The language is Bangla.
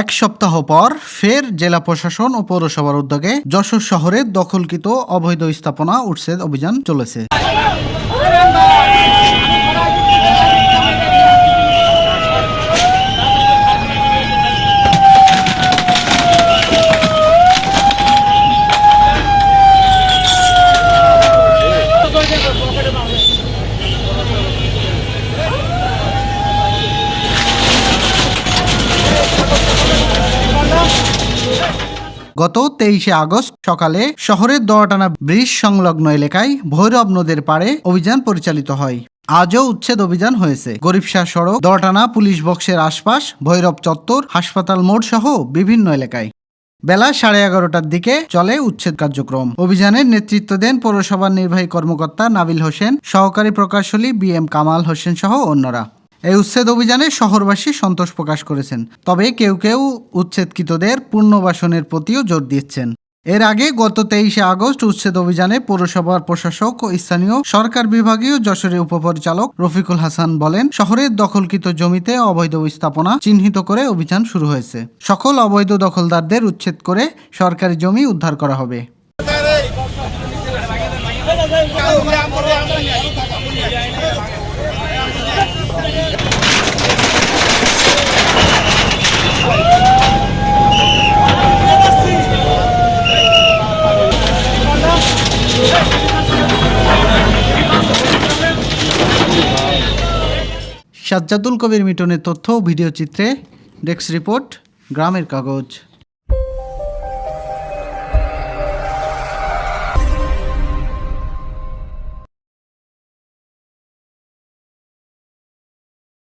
এক সপ্তাহ পর ফের জেলা প্রশাসন ও পৌরসভার উদ্যোগে যশোর শহরে দখলকৃত অবৈধ স্থাপনা উচ্ছেদ অভিযান চলেছে। গত তেইশে আগস্ট সকালে শহরের দোয়াটানা ব্রিজ সংলগ্ন এলাকায় ভৈরব নদের পাড়ে অভিযান পরিচালিত হয়। আজও উচ্ছেদ অভিযান হয়েছে। গরিবশাহ সড়ক, দোয়াটানা পুলিশ বক্সের আশপাশ, ভৈরব চত্বর, হাসপাতাল মোড় সহ বিভিন্ন এলাকায়। বেলা সাড়ে এগারোটার দিকে চলে উচ্ছেদ কার্যক্রম। অভিযানের নেতৃত্ব দেন পৌরসভার নির্বাহী কর্মকর্তা নাবিল হোসেন, সহকারী প্রকৌশলী বি এম কামাল হোসেন সহ অন্যরা। এই উচ্ছেদ অভিযানে শহরবাসী সন্তোষ প্রকাশ করেছেন। তবে কেউ কেউ উচ্ছেদকৃতদের পুনর্বাসনের প্রতিও জোর দিচ্ছেন। এর আগে গত তেইশে আগস্ট উচ্ছেদ অভিযানে পৌরসভার প্রশাসক ও স্থানীয় সরকার বিভাগীয় যশোরের উপপরিচালক রফিকুল হাসান বলেন শহরের দখলকৃত জমিতে অবৈধ স্থাপনা চিহ্নিত করে অভিযান শুরু হয়েছে। সকল অবৈধ দখলদারদের উচ্ছেদ করে সরকারি জমি উদ্ধার করা হবে। সাজ্জাদুল কবির মিটনের তথ্য ও ভিডিও চিত্রে ডেস্ক রিপোর্ট গ্রামের কাগজ।